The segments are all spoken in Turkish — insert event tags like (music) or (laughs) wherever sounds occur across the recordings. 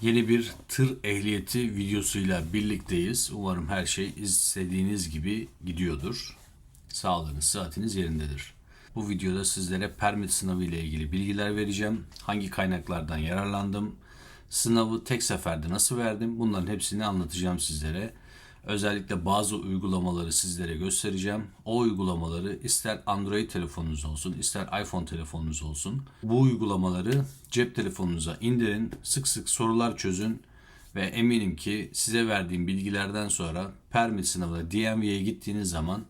Yeni bir tır ehliyeti videosuyla birlikteyiz. Umarım her şey istediğiniz gibi gidiyordur. Sağlığınız, sıhhatiniz yerindedir. Bu videoda sizlere permit sınavı ile ilgili bilgiler vereceğim. Hangi kaynaklardan yararlandım? Sınavı tek seferde nasıl verdim? Bunların hepsini anlatacağım sizlere. Özellikle bazı uygulamaları sizlere göstereceğim. O uygulamaları ister Android telefonunuz olsun, ister iPhone telefonunuz olsun. Bu uygulamaları cep telefonunuza indirin, sık sık sorular çözün ve eminim ki size verdiğim bilgilerden sonra permit sınavına DMV'ye gittiğiniz zaman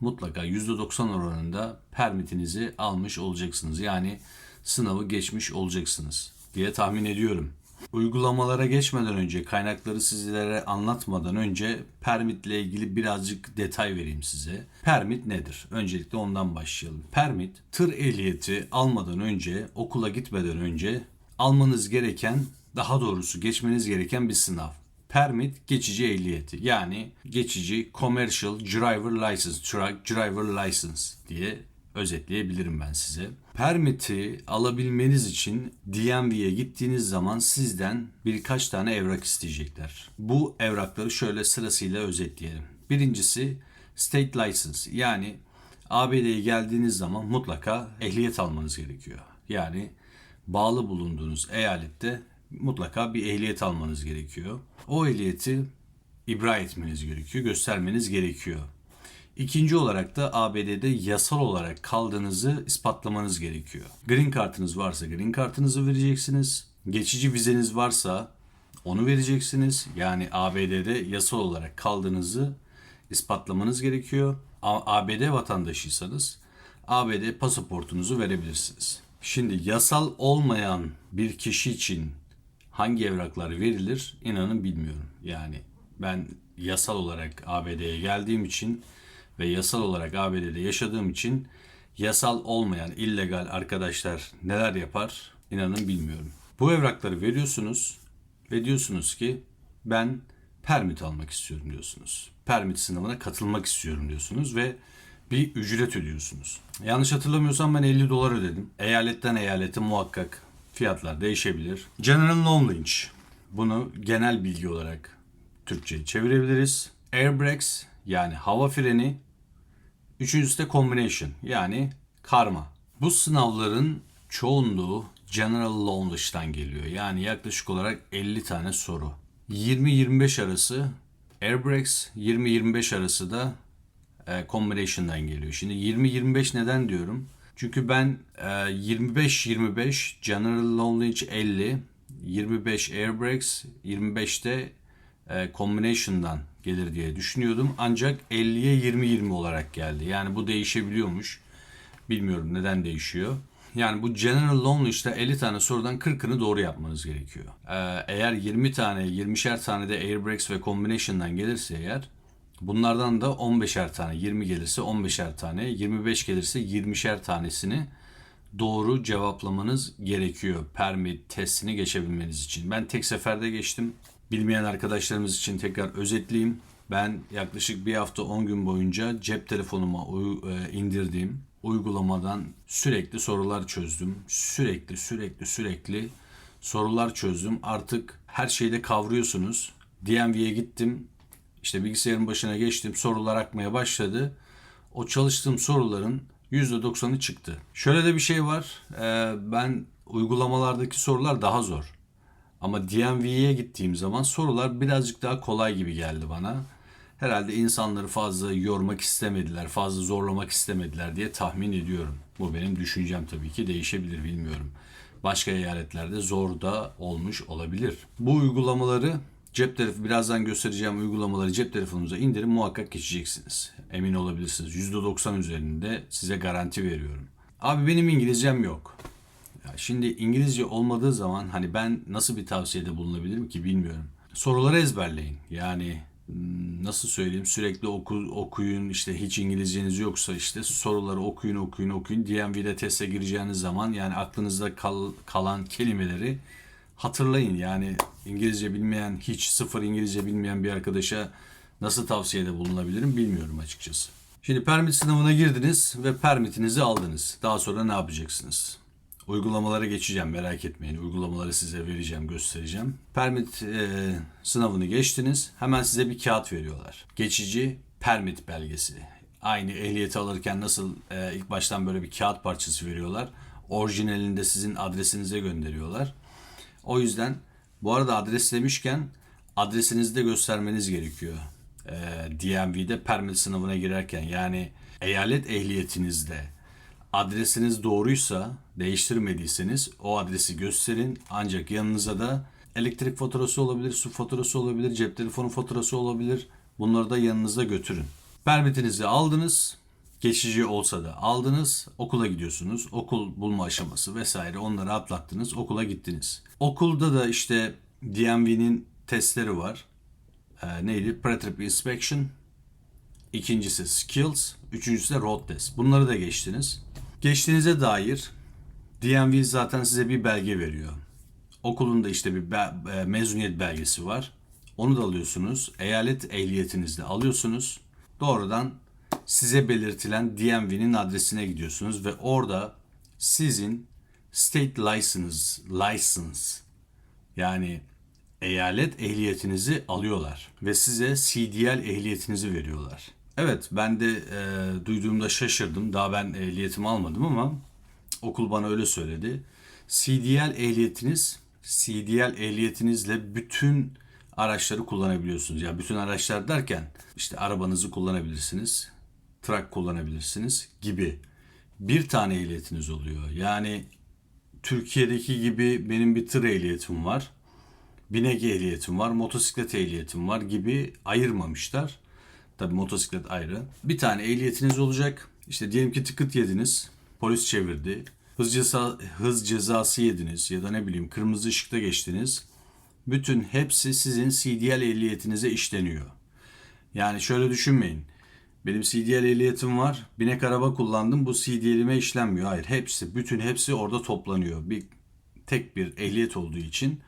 mutlaka %90 oranında permitinizi almış olacaksınız. Yani sınavı geçmiş olacaksınız diye tahmin ediyorum. Uygulamalara geçmeden önce, kaynakları sizlere anlatmadan önce permitle ilgili birazcık detay vereyim size. Permit nedir? Öncelikle ondan başlayalım. Permit, tır ehliyeti almadan önce, okula gitmeden önce almanız gereken, daha doğrusu geçmeniz gereken bir sınav. Permit geçici ehliyeti yani geçici commercial driver license, truck driver license diye özetleyebilirim ben size. Permiti alabilmeniz için DMV'ye gittiğiniz zaman sizden birkaç tane evrak isteyecekler. Bu evrakları şöyle sırasıyla özetleyelim. Birincisi state license yani ABD'ye geldiğiniz zaman mutlaka ehliyet almanız gerekiyor. Yani bağlı bulunduğunuz eyalette mutlaka bir ehliyet almanız gerekiyor. O ehliyeti ibra etmeniz gerekiyor, göstermeniz gerekiyor. İkinci olarak da ABD'de yasal olarak kaldığınızı ispatlamanız gerekiyor. Green kartınız varsa green kartınızı vereceksiniz. Geçici vizeniz varsa onu vereceksiniz. Yani ABD'de yasal olarak kaldığınızı ispatlamanız gerekiyor. ABD vatandaşıysanız ABD pasaportunuzu verebilirsiniz. Şimdi yasal olmayan bir kişi için hangi evraklar verilir inanın bilmiyorum. Yani ben yasal olarak ABD'ye geldiğim için ve yasal olarak ABD'de yaşadığım için yasal olmayan illegal arkadaşlar neler yapar inanın bilmiyorum. Bu evrakları veriyorsunuz ve diyorsunuz ki ben permit almak istiyorum diyorsunuz. Permit sınavına katılmak istiyorum diyorsunuz ve bir ücret ödüyorsunuz. Yanlış hatırlamıyorsam ben 50 dolar ödedim. Eyaletten eyalete muhakkak fiyatlar değişebilir. General Knowledge. Bunu genel bilgi olarak Türkçe'ye çevirebiliriz. Airbrakes yani hava freni. Üçüncüsü de combination yani karma. Bu sınavların çoğunluğu General Knowledge'dan geliyor. Yani yaklaşık olarak 50 tane soru. 20-25 arası Airbrakes, 20-25 arası da e, combination'dan geliyor. Şimdi 20-25 neden diyorum? Çünkü ben e, 25-25 General Knowledge 50, 25 Airbrakes, 25'te e, combination'dan gelir diye düşünüyordum. Ancak 50'ye 20-20 olarak geldi. Yani bu değişebiliyormuş. Bilmiyorum neden değişiyor. Yani bu General Knowledge'da 50 tane sorudan 40'ını doğru yapmanız gerekiyor. Ee, eğer 20 tane, 20'şer tane de Airbrakes ve Combination'dan gelirse eğer bunlardan da 15'er tane, 20 gelirse 15'er tane, 25 gelirse 20'şer tanesini doğru cevaplamanız gerekiyor. Permit testini geçebilmeniz için. Ben tek seferde geçtim. Bilmeyen arkadaşlarımız için tekrar özetleyeyim. Ben yaklaşık bir hafta 10 gün boyunca cep telefonuma e, indirdiğim uygulamadan sürekli sorular çözdüm. Sürekli sürekli sürekli sorular çözdüm. Artık her şeyde kavruyorsunuz. DMV'ye gittim. İşte bilgisayarın başına geçtim. Sorular akmaya başladı. O çalıştığım soruların %90'ı çıktı. Şöyle de bir şey var. Ee, ben uygulamalardaki sorular daha zor. Ama DMV'ye gittiğim zaman sorular birazcık daha kolay gibi geldi bana. Herhalde insanları fazla yormak istemediler, fazla zorlamak istemediler diye tahmin ediyorum. Bu benim düşüncem tabii ki değişebilir bilmiyorum. Başka eyaletlerde zor da olmuş olabilir. Bu uygulamaları cep telefonu birazdan göstereceğim uygulamaları cep telefonunuza indirin muhakkak geçeceksiniz. Emin olabilirsiniz. %90 üzerinde size garanti veriyorum. Abi benim İngilizcem yok. Şimdi İngilizce olmadığı zaman hani ben nasıl bir tavsiyede bulunabilirim ki bilmiyorum. Soruları ezberleyin. Yani hmm, nasıl söyleyeyim sürekli oku, okuyun işte hiç İngilizceniz yoksa işte soruları okuyun okuyun okuyun. DMV'de teste gireceğiniz zaman yani aklınızda kal, kalan kelimeleri hatırlayın. Yani İngilizce bilmeyen hiç sıfır İngilizce bilmeyen bir arkadaşa nasıl tavsiyede bulunabilirim bilmiyorum açıkçası. Şimdi permit sınavına girdiniz ve permitinizi aldınız. Daha sonra ne yapacaksınız? Uygulamalara geçeceğim merak etmeyin. Uygulamaları size vereceğim, göstereceğim. Permit e, sınavını geçtiniz. Hemen size bir kağıt veriyorlar. Geçici permit belgesi. Aynı ehliyeti alırken nasıl e, ilk baştan böyle bir kağıt parçası veriyorlar. Orijinalini de sizin adresinize gönderiyorlar. O yüzden bu arada adres demişken adresinizi de göstermeniz gerekiyor. E, DMV'de permit sınavına girerken yani eyalet ehliyetinizde adresiniz doğruysa değiştirmediyseniz o adresi gösterin ancak yanınıza da elektrik faturası olabilir, su faturası olabilir, cep telefonu faturası olabilir. Bunları da yanınızda götürün. Permitinizi aldınız. Geçici olsa da aldınız. Okula gidiyorsunuz. Okul bulma aşaması vesaire onları atlattınız. Okula gittiniz. Okulda da işte DMV'nin testleri var. Ee, neydi? Pre-trip inspection. İkincisi skills. Üçüncüsü de road test. Bunları da geçtiniz. Geçtiğinize dair DMV zaten size bir belge veriyor. Okulun da işte bir be- e, mezuniyet belgesi var. Onu da alıyorsunuz. Eyalet ehliyetinizde alıyorsunuz. Doğrudan size belirtilen DMV'nin adresine gidiyorsunuz ve orada sizin state license, license yani eyalet ehliyetinizi alıyorlar ve size CDL ehliyetinizi veriyorlar. Evet ben de e, duyduğumda şaşırdım. Daha ben ehliyetimi almadım ama okul bana öyle söyledi. CDL ehliyetiniz CDL ehliyetinizle bütün araçları kullanabiliyorsunuz. Ya bütün araçlar derken işte arabanızı kullanabilirsiniz, trak kullanabilirsiniz gibi. Bir tane ehliyetiniz oluyor. Yani Türkiye'deki gibi benim bir tır ehliyetim var. Binek ehliyetim var, motosiklet ehliyetim var gibi ayırmamışlar. Tabii motosiklet ayrı. Bir tane ehliyetiniz olacak. İşte diyelim ki tıkıt yediniz. Polis çevirdi. Hız, ceza, hız cezası yediniz ya da ne bileyim kırmızı ışıkta geçtiniz. Bütün hepsi sizin CDL ehliyetinize işleniyor. Yani şöyle düşünmeyin. Benim CDL ehliyetim var. Binek araba kullandım. Bu CDL'ime işlenmiyor. Hayır hepsi, bütün hepsi orada toplanıyor. Bir tek bir ehliyet olduğu için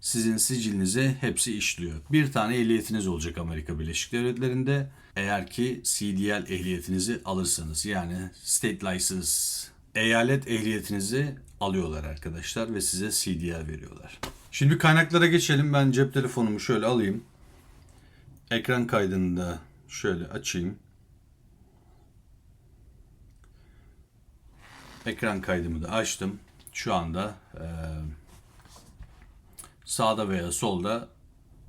sizin sicilinize hepsi işliyor. Bir tane ehliyetiniz olacak Amerika Birleşik Devletleri'nde. Eğer ki CDL ehliyetinizi alırsanız yani state license eyalet ehliyetinizi alıyorlar arkadaşlar ve size CDL veriyorlar. Şimdi kaynaklara geçelim. Ben cep telefonumu şöyle alayım. Ekran kaydını da şöyle açayım. Ekran kaydımı da açtım. Şu anda eee sağda veya solda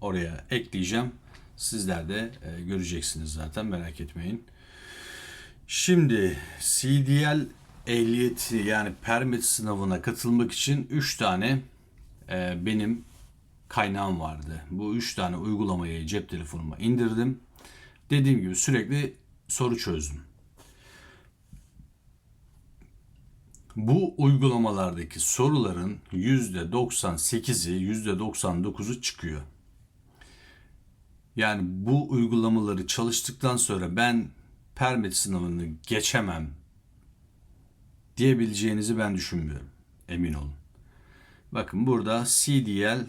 oraya ekleyeceğim. Sizler de e, göreceksiniz zaten merak etmeyin. Şimdi CDL ehliyeti yani permit sınavına katılmak için 3 tane e, benim kaynağım vardı. Bu 3 tane uygulamayı cep telefonuma indirdim. Dediğim gibi sürekli soru çözdüm. Bu uygulamalardaki soruların %98'i, %99'u çıkıyor. Yani bu uygulamaları çalıştıktan sonra ben permit sınavını geçemem diyebileceğinizi ben düşünmüyorum. Emin olun. Bakın burada CDL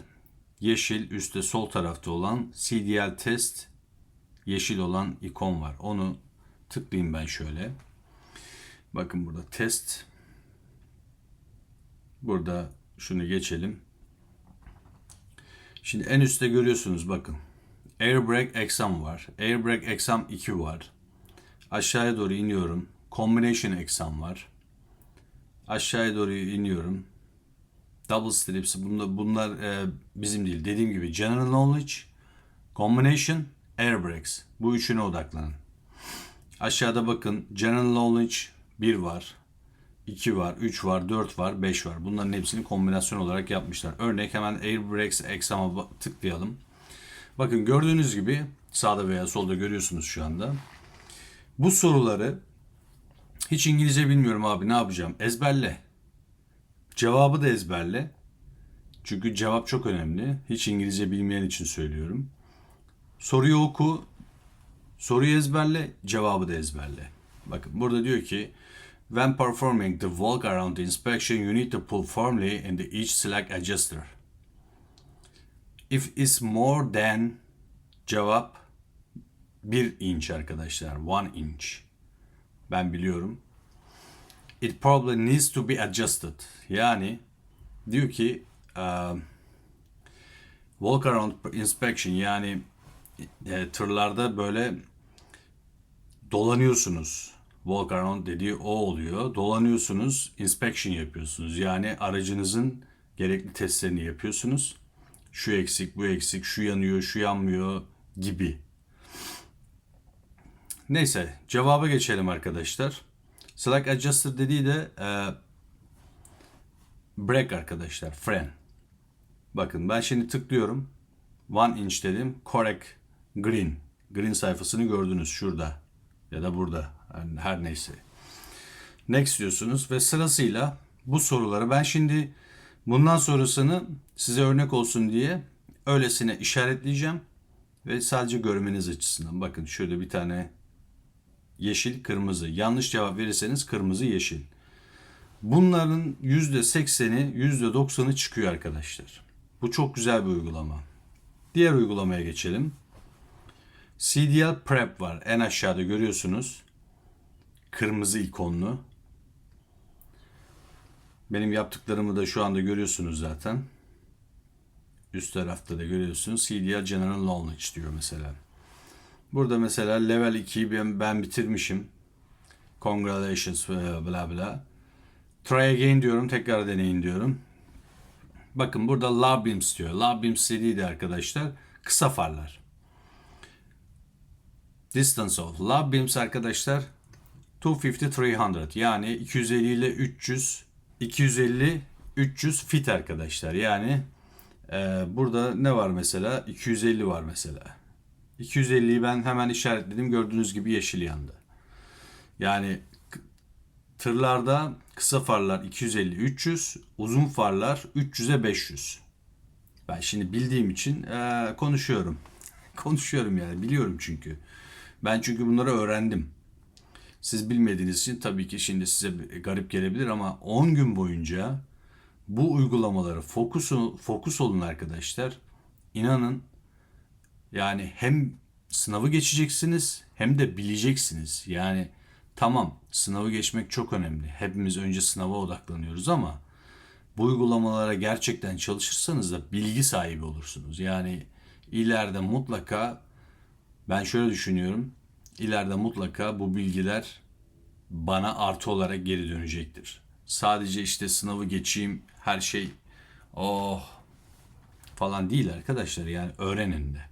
yeşil üstte sol tarafta olan CDL test yeşil olan ikon var. Onu tıklayayım ben şöyle. Bakın burada test Burada şunu geçelim. Şimdi en üstte görüyorsunuz bakın. Airbrake exam var. Airbrake exam 2 var. Aşağıya doğru iniyorum. Combination exam var. Aşağıya doğru iniyorum. Double strips. Bunlar, bunlar e, bizim değil. Dediğim gibi general knowledge, combination, airbrakes. Bu üçüne odaklanın. Aşağıda bakın general knowledge 1 var. 2 var, 3 var, 4 var, 5 var. Bunların hepsini kombinasyon olarak yapmışlar. Örnek hemen Airbrakes Exam'a tıklayalım. Bakın gördüğünüz gibi sağda veya solda görüyorsunuz şu anda. Bu soruları hiç İngilizce bilmiyorum abi ne yapacağım? Ezberle. Cevabı da ezberle. Çünkü cevap çok önemli. Hiç İngilizce bilmeyen için söylüyorum. Soruyu oku, soruyu ezberle, cevabı da ezberle. Bakın burada diyor ki When performing the walk around inspection, you need to pull firmly in the each select adjuster. If it's more than cevap 1 inç arkadaşlar. 1 inch. Ben biliyorum. it probably needs to be adjusted. Yani diyor ki um, walk around inspection yani e, tırlarda böyle dolanıyorsunuz. Walk around dediği o oluyor. Dolanıyorsunuz, inspection yapıyorsunuz. Yani aracınızın gerekli testlerini yapıyorsunuz. Şu eksik, bu eksik, şu yanıyor, şu yanmıyor gibi. Neyse, cevaba geçelim arkadaşlar. Slack adjuster dediği de e, brake arkadaşlar, fren. Bakın ben şimdi tıklıyorum. One inch dedim. Correct green. Green sayfasını gördünüz şurada. Ya da burada. Yani her neyse. Next diyorsunuz ve sırasıyla bu soruları ben şimdi bundan sonrasını size örnek olsun diye öylesine işaretleyeceğim. Ve sadece görmeniz açısından. Bakın şöyle bir tane yeşil, kırmızı. Yanlış cevap verirseniz kırmızı, yeşil. Bunların %80'i, %90'ı çıkıyor arkadaşlar. Bu çok güzel bir uygulama. Diğer uygulamaya geçelim. CDL Prep var. En aşağıda görüyorsunuz. Kırmızı ikonlu. Benim yaptıklarımı da şu anda görüyorsunuz zaten. Üst tarafta da görüyorsunuz. CDL General Knowledge diyor mesela. Burada mesela level 2'yi ben, ben bitirmişim. Congratulations bla bla. Try again diyorum. Tekrar deneyin diyorum. Bakın burada low beams diyor. Low beams dediği de arkadaşlar kısa farlar. Distance of low beams arkadaşlar 250-300 yani 250 ile 300 250 300 fit arkadaşlar. Yani e, burada ne var mesela? 250 var mesela. 250'yi ben hemen işaretledim. Gördüğünüz gibi yeşil yandı. Yani tırlarda kısa farlar 250-300, uzun farlar 300'e 500. Ben şimdi bildiğim için e, konuşuyorum. (laughs) konuşuyorum yani biliyorum çünkü. Ben çünkü bunları öğrendim. Siz bilmediğiniz için tabii ki şimdi size garip gelebilir ama 10 gün boyunca bu uygulamaları fokus, fokus olun arkadaşlar. İnanın yani hem sınavı geçeceksiniz hem de bileceksiniz. Yani tamam sınavı geçmek çok önemli. Hepimiz önce sınava odaklanıyoruz ama bu uygulamalara gerçekten çalışırsanız da bilgi sahibi olursunuz. Yani ileride mutlaka ben şöyle düşünüyorum. İleride mutlaka bu bilgiler bana artı olarak geri dönecektir. Sadece işte sınavı geçeyim her şey oh falan değil arkadaşlar. Yani öğrenin de.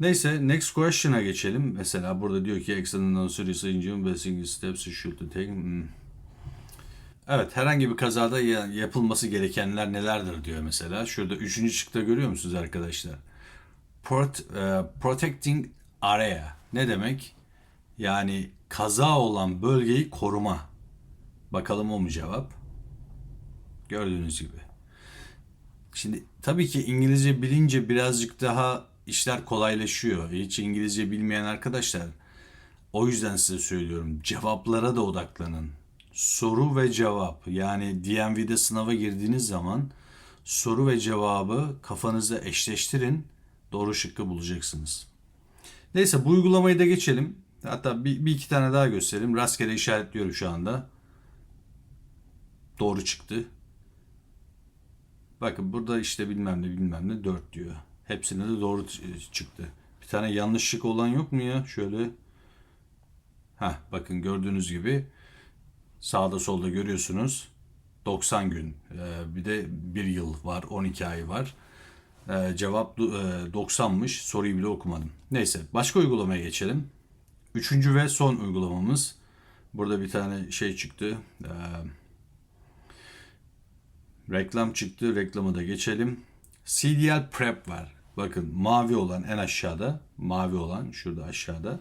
Neyse next question'a geçelim. Mesela burada diyor ki excellent answer is basic steps should take. Hmm. Evet herhangi bir kazada yapılması gerekenler nelerdir diyor mesela. Şurada üçüncü şıkta görüyor musunuz arkadaşlar? Prot, uh, protecting area. Ne demek? Yani kaza olan bölgeyi koruma. Bakalım o mu cevap? Gördüğünüz gibi. Şimdi tabii ki İngilizce bilince birazcık daha işler kolaylaşıyor. Hiç İngilizce bilmeyen arkadaşlar o yüzden size söylüyorum. Cevaplara da odaklanın. Soru ve cevap yani DMV'de sınava girdiğiniz zaman soru ve cevabı kafanızda eşleştirin. Doğru şıkkı bulacaksınız. Neyse bu uygulamayı da geçelim. Hatta bir, bir iki tane daha göstereyim. Rastgele işaretliyorum şu anda. Doğru çıktı. Bakın burada işte bilmem ne bilmem ne 4 diyor. Hepsine de doğru çıktı. Bir tane yanlışlık olan yok mu ya? Şöyle. Ha bakın gördüğünüz gibi sağda solda görüyorsunuz. 90 gün. Bir de 1 yıl var. 12 ay var. Ee, cevap 90'mış. Soruyu bile okumadım. Neyse başka uygulamaya geçelim. Üçüncü ve son uygulamamız. Burada bir tane şey çıktı. Ee, reklam çıktı. Reklamı da geçelim. CDL Prep var. Bakın mavi olan en aşağıda. Mavi olan şurada aşağıda.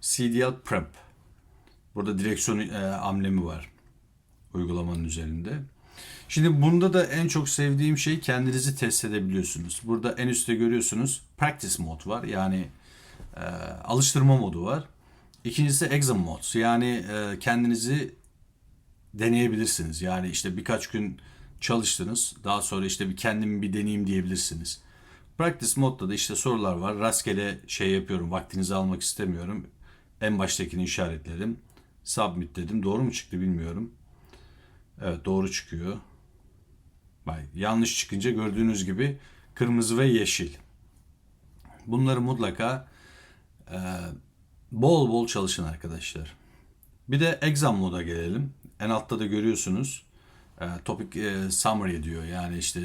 CDL Prep. Burada direksiyon e, amblemi var. Uygulamanın üzerinde. Şimdi bunda da en çok sevdiğim şey kendinizi test edebiliyorsunuz. Burada en üstte görüyorsunuz practice mod var. Yani e, alıştırma modu var. İkincisi exam mod. Yani e, kendinizi deneyebilirsiniz. Yani işte birkaç gün çalıştınız. Daha sonra işte bir kendimi bir deneyeyim diyebilirsiniz. Practice modda da işte sorular var. Rastgele şey yapıyorum. Vaktinizi almak istemiyorum. En baştakini işaretledim. Submit dedim. Doğru mu çıktı bilmiyorum. Evet doğru çıkıyor. Bak yanlış çıkınca gördüğünüz gibi kırmızı ve yeşil. Bunları mutlaka e, bol bol çalışın arkadaşlar. Bir de exam moda gelelim. En altta da görüyorsunuz. E, topic e, summary diyor. Yani işte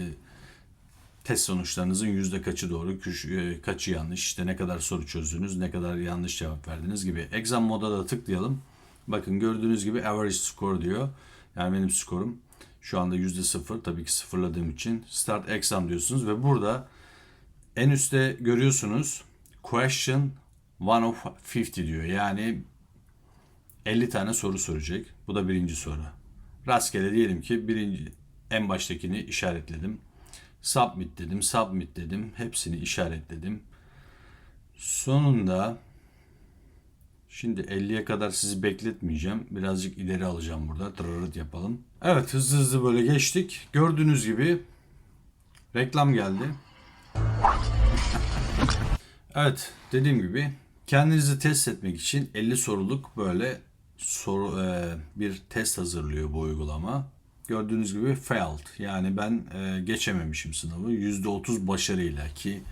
test sonuçlarınızın yüzde kaçı doğru, e, kaçı yanlış, işte ne kadar soru çözdünüz, ne kadar yanlış cevap verdiniz gibi. Exam moda da tıklayalım. Bakın gördüğünüz gibi average score diyor. Yani benim skorum şu anda yüzde sıfır. Tabii ki sıfırladığım için. Start exam diyorsunuz ve burada en üstte görüyorsunuz question one of 50 diyor. Yani 50 tane soru soracak. Bu da birinci soru. Rastgele diyelim ki birinci en baştakini işaretledim. Submit dedim, submit dedim. Hepsini işaretledim. Sonunda şimdi 50'ye kadar sizi bekletmeyeceğim. Birazcık ileri alacağım burada. Tırırıt yapalım. Evet hızlı hızlı böyle geçtik. Gördüğünüz gibi reklam geldi. Evet dediğim gibi kendinizi test etmek için 50 soruluk böyle soru e, bir test hazırlıyor bu uygulama. Gördüğünüz gibi failed yani ben e, geçememişim sınavı %30 başarıyla ki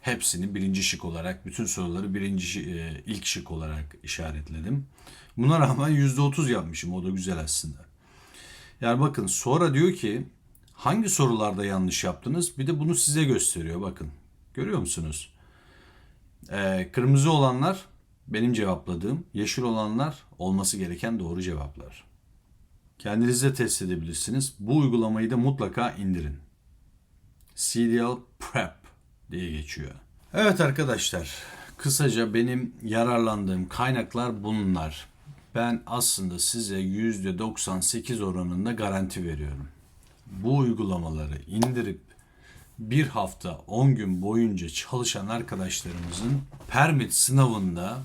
hepsini birinci şık olarak bütün soruları birinci e, ilk şık olarak işaretledim. Buna rağmen %30 yapmışım o da güzel aslında. Yani bakın sonra diyor ki hangi sorularda yanlış yaptınız bir de bunu size gösteriyor bakın görüyor musunuz? Ee, kırmızı olanlar benim cevapladığım, yeşil olanlar olması gereken doğru cevaplar. Kendiniz de test edebilirsiniz. Bu uygulamayı da mutlaka indirin. CDL Prep diye geçiyor. Evet arkadaşlar, kısaca benim yararlandığım kaynaklar bunlar. Ben aslında size %98 oranında garanti veriyorum. Bu uygulamaları indirip bir hafta 10 gün boyunca çalışan arkadaşlarımızın permit sınavında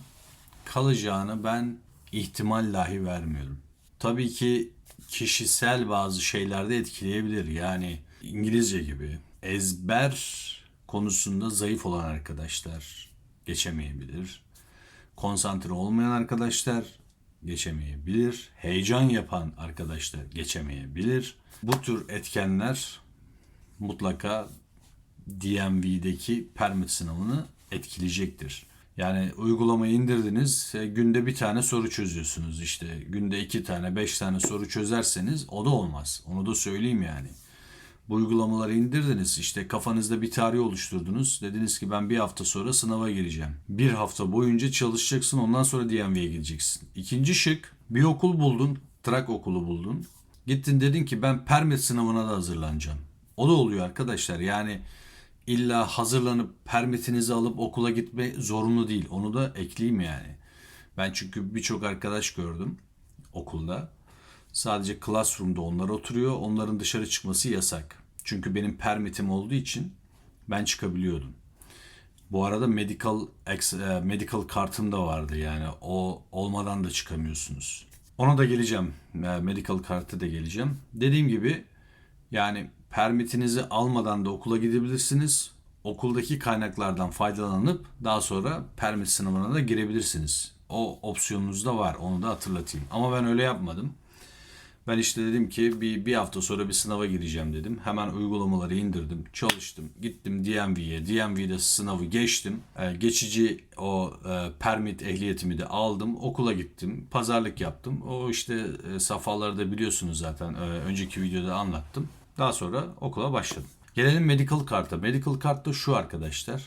kalacağını ben ihtimal dahi vermiyorum. Tabii ki kişisel bazı şeylerde etkileyebilir. Yani İngilizce gibi ezber konusunda zayıf olan arkadaşlar geçemeyebilir. Konsantre olmayan arkadaşlar geçemeyebilir. Heyecan yapan arkadaşlar geçemeyebilir. Bu tür etkenler mutlaka DMV'deki permit sınavını etkileyecektir. Yani uygulamayı indirdiniz, e, günde bir tane soru çözüyorsunuz işte. Günde iki tane, beş tane soru çözerseniz o da olmaz. Onu da söyleyeyim yani. Bu uygulamaları indirdiniz, işte kafanızda bir tarih oluşturdunuz. Dediniz ki ben bir hafta sonra sınava gireceğim. Bir hafta boyunca çalışacaksın, ondan sonra DMV'ye gideceksin. İkinci şık, bir okul buldun, trak okulu buldun. Gittin dedin ki ben permit sınavına da hazırlanacağım. O da oluyor arkadaşlar. Yani illa hazırlanıp permitinizi alıp okula gitme zorunlu değil. Onu da ekleyeyim yani. Ben çünkü birçok arkadaş gördüm okulda. Sadece classroom'da onlar oturuyor. Onların dışarı çıkması yasak. Çünkü benim permitim olduğu için ben çıkabiliyordum. Bu arada medical e, medical kartım da vardı yani o olmadan da çıkamıyorsunuz. Ona da geleceğim. E, Medical kartı da geleceğim. Dediğim gibi yani permitinizi almadan da okula gidebilirsiniz. Okuldaki kaynaklardan faydalanıp daha sonra permit sınavına da girebilirsiniz. O opsiyonunuz da var. Onu da hatırlatayım. Ama ben öyle yapmadım. Ben işte dedim ki bir, bir hafta sonra bir sınava gireceğim dedim. Hemen uygulamaları indirdim, çalıştım. Gittim DMV'ye, DMV'de sınavı geçtim. Ee, geçici o e, permit ehliyetimi de aldım. Okula gittim, pazarlık yaptım. O işte e, safhaları da biliyorsunuz zaten. Ee, önceki videoda anlattım. Daha sonra okula başladım. Gelelim medical karta. Medical kart da şu arkadaşlar.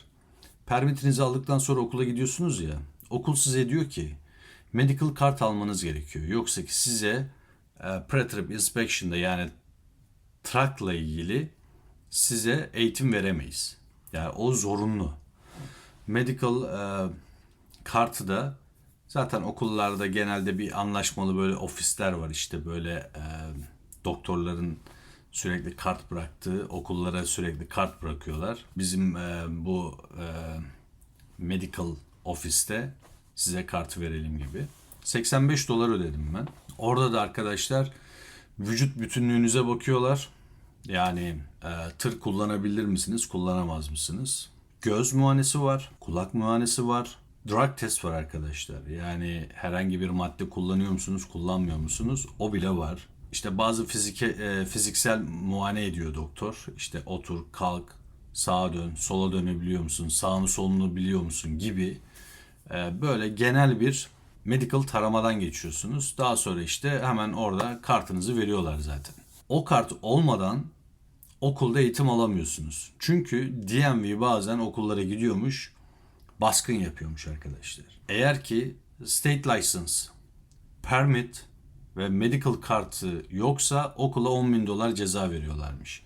Permitinizi aldıktan sonra okula gidiyorsunuz ya. Okul size diyor ki medical kart almanız gerekiyor. Yoksa ki size e, pre-trip inspection'da yani truck'la ilgili size eğitim veremeyiz. Yani o zorunlu. Medical e, kartı da zaten okullarda genelde bir anlaşmalı böyle ofisler var işte böyle e, doktorların sürekli kart bıraktığı okullara sürekli kart bırakıyorlar. Bizim e, bu e, medical ofiste size kartı verelim gibi. 85 dolar ödedim ben. Orada da arkadaşlar vücut bütünlüğünüze bakıyorlar. Yani e, tır kullanabilir misiniz, kullanamaz mısınız? Göz muayenesi var, kulak muayenesi var, drug test var arkadaşlar. Yani herhangi bir madde kullanıyor musunuz, kullanmıyor musunuz? O bile var. İşte bazı fizike, e, fiziksel muayene ediyor doktor. İşte otur, kalk, sağa dön, sola dönebiliyor musun, sağını solunu biliyor musun gibi e, böyle genel bir medical taramadan geçiyorsunuz. Daha sonra işte hemen orada kartınızı veriyorlar zaten. O kart olmadan okulda eğitim alamıyorsunuz. Çünkü DMV bazen okullara gidiyormuş, baskın yapıyormuş arkadaşlar. Eğer ki state license, permit ve medical kartı yoksa okula 10 bin dolar ceza veriyorlarmış.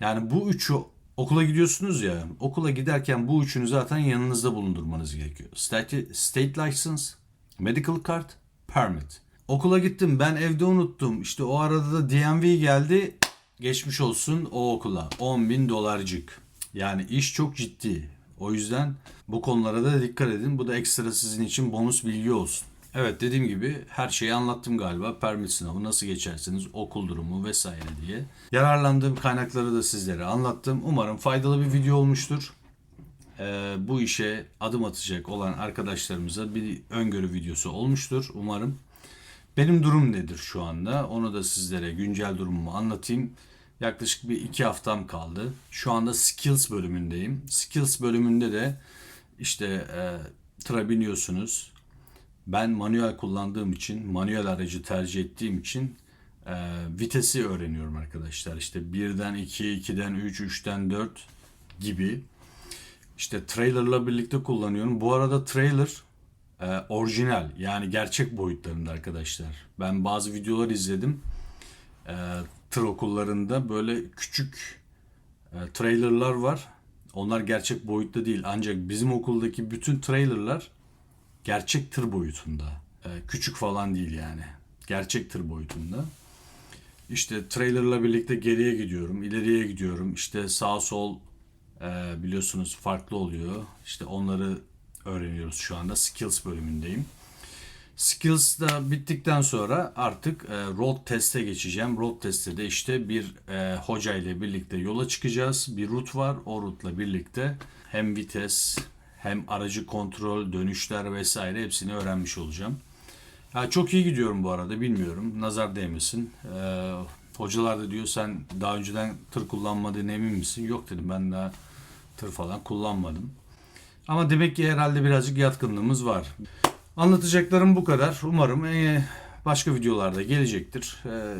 Yani bu üçü okula gidiyorsunuz ya, okula giderken bu üçünü zaten yanınızda bulundurmanız gerekiyor. State, state license, medical card, permit. Okula gittim ben evde unuttum. İşte o arada da DMV geldi. Geçmiş olsun o okula. 10 bin dolarcık. Yani iş çok ciddi. O yüzden bu konulara da dikkat edin. Bu da ekstra sizin için bonus bilgi olsun. Evet dediğim gibi her şeyi anlattım galiba. Permit sınavı nasıl geçersiniz, okul durumu vesaire diye. Yararlandığım kaynakları da sizlere anlattım. Umarım faydalı bir video olmuştur. Ee, bu işe adım atacak olan arkadaşlarımıza bir öngörü videosu olmuştur umarım. Benim durum nedir şu anda? Onu da sizlere güncel durumumu anlatayım. Yaklaşık bir iki haftam kaldı. Şu anda Skills bölümündeyim. Skills bölümünde de işte e, tıra biniyorsunuz. Ben manuel kullandığım için, manuel aracı tercih ettiğim için e, vitesi öğreniyorum arkadaşlar. İşte 1'den 2, 2'den 3, 3'ten 4 gibi. İşte trailerla birlikte kullanıyorum. Bu arada trailer e, orijinal yani gerçek boyutlarında arkadaşlar. Ben bazı videolar izledim. E, tır okullarında böyle küçük e, trailerlar var. Onlar gerçek boyutta değil. Ancak bizim okuldaki bütün trailerlar gerçek tır boyutunda. E, küçük falan değil yani. Gerçek tır boyutunda. İşte trailerla birlikte geriye gidiyorum, ileriye gidiyorum. İşte sağ sol e, biliyorsunuz farklı oluyor. İşte onları öğreniyoruz şu anda. Skills bölümündeyim. Skills da bittikten sonra artık e, road teste geçeceğim. Road testte de işte bir e, hoca ile birlikte yola çıkacağız. Bir rut var. O rutla birlikte hem vites hem aracı kontrol, dönüşler vesaire hepsini öğrenmiş olacağım. Ya çok iyi gidiyorum bu arada bilmiyorum. Nazar değmesin. Ee, hocalar da diyor sen daha önceden tır kullanmadığın emin misin? Yok dedim ben daha tır falan kullanmadım. Ama demek ki herhalde birazcık yatkınlığımız var. Anlatacaklarım bu kadar. Umarım ee, başka videolarda gelecektir. Ee,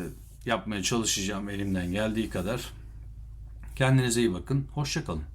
yapmaya çalışacağım elimden geldiği kadar. Kendinize iyi bakın. Hoşçakalın.